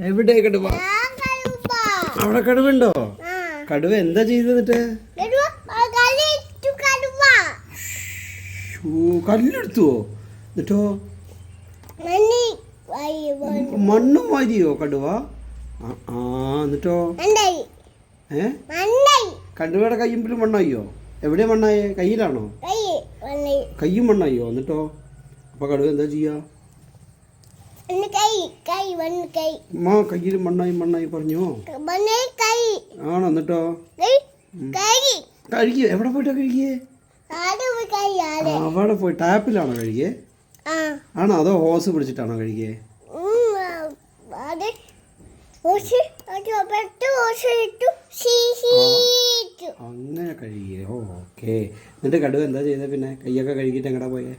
എവിടെ കടുവ? അവിടെ കടുവുണ്ടോ? കടുവ എന്താ ചെയ്തിട്ട് കല്ലെടുത്തുവോ? എന്നിട്ടോ? മണ്ണും വാരിയോ കടുവ? ആ എന്നിട്ടോ? ഏ? കടുവയുടെ കയ്യുമ്പിൽ മണ്ണായോ? എവിടെ മണ്ണായേ? കയ്യിലാണോ? കയ്യും മണ്ണായോ? എന്നിട്ടോ? അപ്പൊ കടുവ എന്താ ചെയ്യാ? അമ്മ കയ്യിൽ മണ്ണായി മണ്ണായി പറഞ്ഞോ? ആണോ എന്നിട്ടോ? കൈ കൈ കഴിക്കുക എവിടെ പോയിട്ടാ കഴുകിയേ? അവിടെ പോയി. ടാപ്പിലാണോ കഴുകിയേ? ആണോ? അതോ ഹോസ് പിടിച്ചിട്ടാണോ കഴുകിയേ? അങ്ങനെ കഴുകിയേ. ഓക്കേ. എന്നിട്ട് കടുവ എന്താ ചെയ്തേ പിന്നെ? കയ്യൊക്കെ കഴുകിയിട്ട് എങ്ങടാ പോയേ?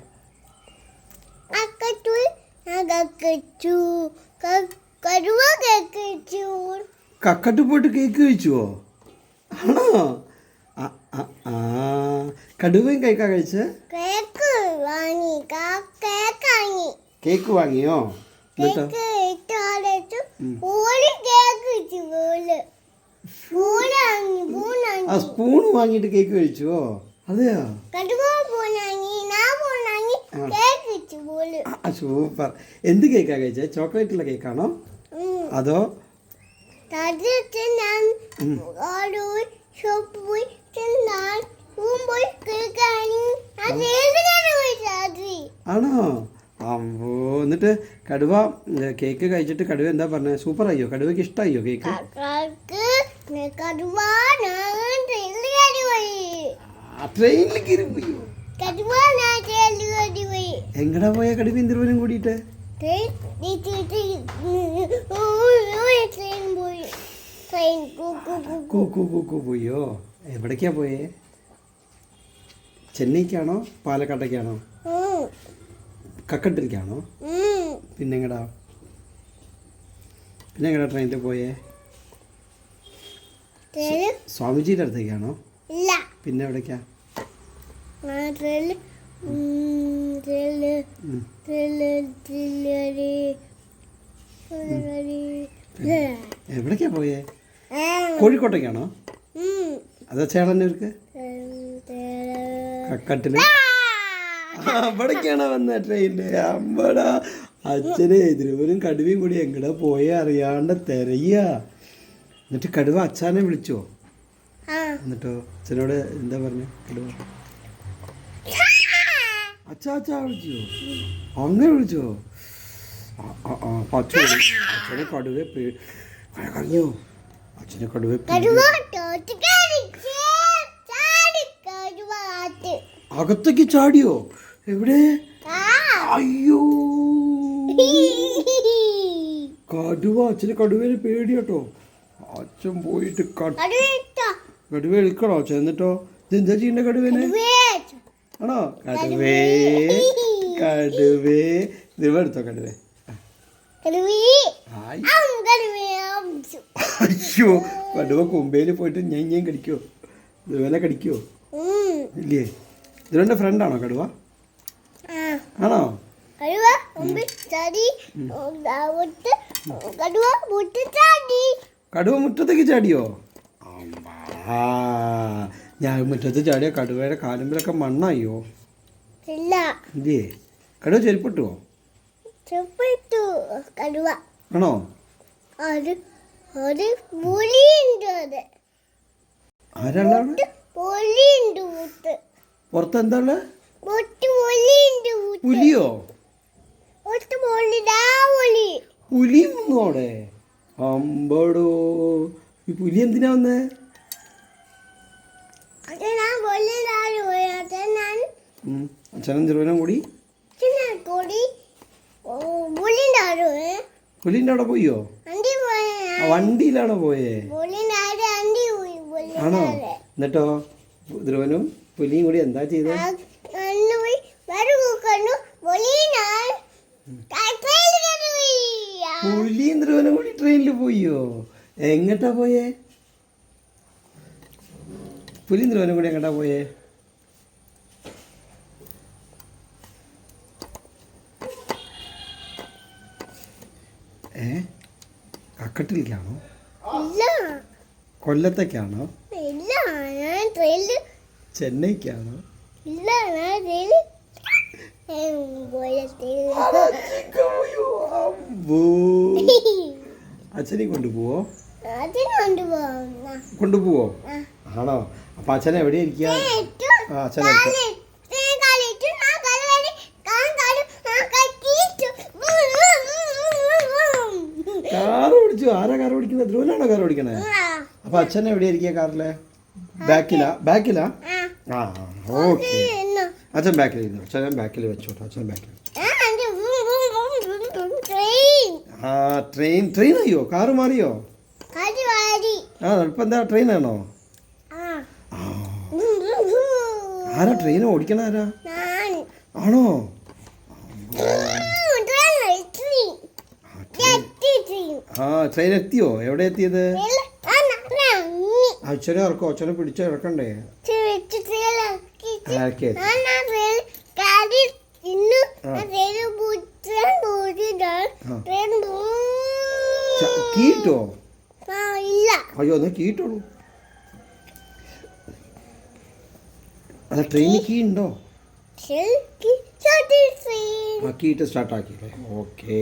കക്കട്ട് പോയിട്ട് കേക്ക് കഴിച്ചുവോ? ആണോ? ആ. കടുവയും കേക്കാ കഴിച്ച്? കേക്ക് വാങ്ങി കേക്ക് വാങ്ങി. കേക്ക് വാങ്ങിയോ? ആ സ്പൂൺ വാങ്ങിയിട്ട് കേക്ക് കഴിച്ചുവോ? അതെയോ? കടുവ സൂപ്പർ. എന്ത് കേക്കാ കഴിച്ചേ? ചോക്ലേറ്റുള്ള കേക്കാണോ? അതോ? ആണോ? അമ്പോ എന്നിട്ട് കടുവ കേക്ക് കഴിച്ചിട്ട് കടുവ എന്താ പറഞ്ഞത് സൂപ്പർ ആയോ കടുവയ്ക്ക് ഇഷ്ടമായോ കേക്ക്? അത്രയും ട്രെയിനിൽ കയറി പോയി ആ ട്രെയിനിൽ കയറി പോയോ കടുവ ഞാൻ ട്രെയിനിൽ കയറി പോയി എങ്ങടാ പോയ കടുവ ഇന്ദ്രവനും കൂടിയിട്ട്? പോയോ. എവിടേക്കാ പോയേ? ചെന്നൈക്കാണോ? പാലക്കാട്ടേക്കാണോ? കക്കട്ടിലേക്കാണോ പിന്നെങ്ങടാ? പിന്നെങ്ങടാ ട്രെയിനിൽ പോയേ? സ്വാമിജിയുടെ അടുത്തേക്കാണോ? പിന്നെ എവിടേക്കാ? എവിടേക്കാ പോയേ? കോഴിക്കോട്ടേക്കാണോ? അതോ ചേളന്നൂർക്ക് കക്കട്ടിൽ? അവിടേക്കാണോ വന്ന ട്രെയിനിൽ? അമ്പടാ. അച്ഛനെ എതിരൂരും കടുവയും കൂടി എങ്ങടെ പോയേ അറിയാണ്ട് തിരയ്യ എന്നിട്ട് കടുവ അച്ഛനെ വിളിച്ചോ? എന്നിട്ടോ? അച്ഛനോട് എന്താ പറഞ്ഞു? കടുവ. അച്ഛാ വിളിച്ചോ അങ്ങനെ വിളിച്ചോ അച്ഛൻ അച്ഛനെ കടുവെ അച്ഛനെ കടുവെ അകത്തേക്ക് ചാടിയോ? എവിടെ? അയ്യോ. കടുവ അച്ഛന് കടുവേനെ പേടി കേട്ടോ അച്ഛൻ പോയിട്ട് കടുവ എടുക്കണോ? അച്ഛൻ എന്നിട്ടോ? എന്താ ചെയ്യണ്ട കടുവേനെ? ആണോ? കടുവേ കടുവേ. ദിവ എടുത്തോ കടുവേ. അയ്യോ കടുവ കൊമ്പയിൽ പോയിട്ട് ഞാൻ ഞാൻ കടിക്കോ? ദിവനെ കടിക്കോ? ഇല്ലേ? ദിവന്റെ ഫ്രണ്ടാണോ കടുവ? ആണോ? കടുവ മുറ്റത്തേക്ക് ചാടിയോ. ഞാൻ മുറ്റത്ത് ചാടിയ കടുവയുടെ കാലുമ്പിലൊക്കെ മണ്ണായോ? ഇല്ല. ഇല്ലേ? കടുവ ചെരുപ്പിട്ടുവോ കടുവ. ആണോ? ഒരു ഒരു പുലിയുണ്ട് അത്. ആരാളാണ്? പുലിയുണ്ട് മുട്ട് പുറത്ത് എന്താ ഉള്ളത് മുട്ട് പുലിയുണ്ട് മുട്ട് പുലിയോ? പുലി അമ്പടോ. ഈ പുലി എന്തിനാ വന്നേ അത് ഞാൻ പുലി താഴെ പോയി അത് ഞാൻ ഉം. അച്ഛനും ചെറുവനും കൂടി? പുലിന്റെ അവിടെ പോയോ? വണ്ടിയിലാണോ പോയേ? ആണോ? എന്നിട്ടോ? ധ്രുവനും പുലിയും കൂടി എന്താ ചെയ്തത് പുലിയും ധ്രുവനും കൂടി ട്രെയിനിൽ പോയോ? എങ്ങട്ടാ പോയേ? പുലിയും ധ്രുവനും കൂടി എങ്ങട്ടാ പോയേ ഏ ഇല്ല. കൊല്ലത്തേക്കാണോ? ചെന്നൈക്കാണോ. അച്ഛനെ കൊണ്ടുപോവോ? കൊണ്ടുപോവോ. ആണോ? അപ്പൊ അച്ഛൻ അച്ഛനെ ആ അച്ഛൻ എടുത്ത് കാർ ഓടിച്ചു ആരാ കാർ ഓടിക്കുന്നത് ധ്രുവനാണോ കാർ ഓടിക്കണേ അപ്പൊ അച്ഛൻ എവിടെ ഇരിക്കുക കാറിലെ? ബാക്കിലാ? ബാക്കിലാ? ആ. ഓക്കെ. അച്ഛൻ ബാക്കിൽ ഇരുന്നു? അച്ഛൻ ബാക്കിൽ വെച്ചോട്ടോ. അച്ഛൻ ബാക്കിൽ. ആ ട്രെയിൻ ട്രെയിൻ അയ്യോ കാറ് മാറിയോ? ആ ഇപ്പൊ എന്താ ട്രെയിനാണോ ആ. ആരാ ട്രെയിൻ ഓടിക്കണ ആരാ? ആണോ ആ, ട്രെയിൻ- ആ ട്രെയിൻ എത്തിയോ? എവിടെ എത്തിയത്? അച്ഛനെ ഇറക്കോ അച്ഛനെ പിടിച്ച് ഇറക്കണ്ടേ കീട്ടോ? അയ്യോ ഒന്ന് കീട്ടോളൂ. അല്ല ട്രെയിനിൽ കീ ഉണ്ടോ കീട്ട് സ്റ്റാർട്ട് ഓക്കേ. ഓക്കെ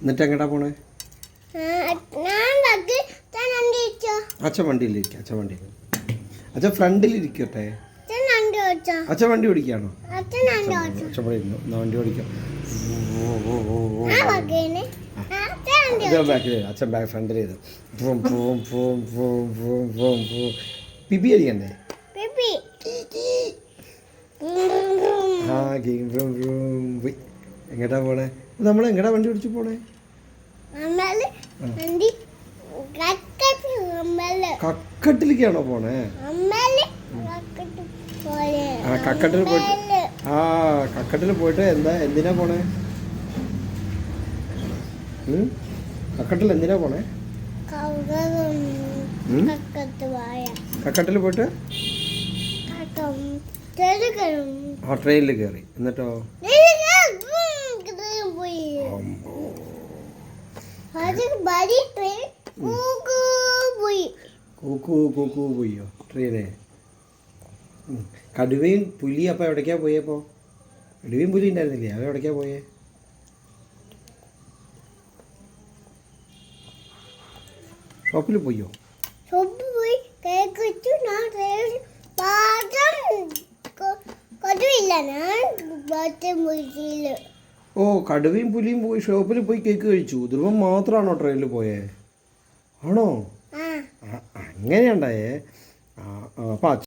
എന്നിട്ട് എങ്ങടാ പോണേ അച്ഛൻ വണ്ടിയിലിരിക്കുക അച്ഛൻ വണ്ടിയിൽ അച്ഛൻ ഫ്രണ്ടിൽ ഇരിക്കട്ടെ അച്ഛൻ വണ്ടി ഓടിക്കാണോ? അച്ഛൻ വണ്ടി വണ്ടി ഓടിക്കാം. ബാക്കിൽ അച്ഛൻ ബാക്ക് ഫ്രണ്ടിൽ ചെയ്തു പൂം പൂം പൂം പൂം പൂം പൂം പൂം പിപ്പി അടിക്കണ്ടേ ബേബി ആ ഗെയിം റൂം റൂം പോയി എങ്ങോട്ടാ പോണേ? നമ്മൾ എങ്ങടാ വണ്ടി ഓടിച്ചു പോണേ? കക്കട്ടിലേക്കാണോ പോണേ? ആ കക്കട്ടിൽ പോയിട്ട് ആ കക്കട്ടിൽ പോയിട്ട് എന്താ എന്തിനാ പോണേ? കക്കട്ടിൽ എന്തിനാ പോണേ? കക്കട്ടിൽ പോയിട്ട് ആ ട്രെയിനിൽ കയറി എന്നിട്ടോ? കൂക്കു കൂക്കു പോയോ ട്രെയിനെ. കടുവയും പുലി അപ്പം എവിടേക്കാ പോയപ്പോൾ കടുവയും പുലി ഉണ്ടായിരുന്നില്ലേ? അവ എവിടേക്കാ പോയേ? ഷോപ്പിൽ പോയോ ഷോപ്പിൽ പോയി കേക്ക് വെച്ചു ഞാൻ ഓ കടുവയും പുലിയും പോയി ഷോപ്പിൽ പോയി കേക്ക് കഴിച്ചു. ധ്രുവം മാത്രമാണോ ട്രെയിനിൽ പോയേ? ആണോ? അങ്ങനെയുണ്ടായേ. അപ്പം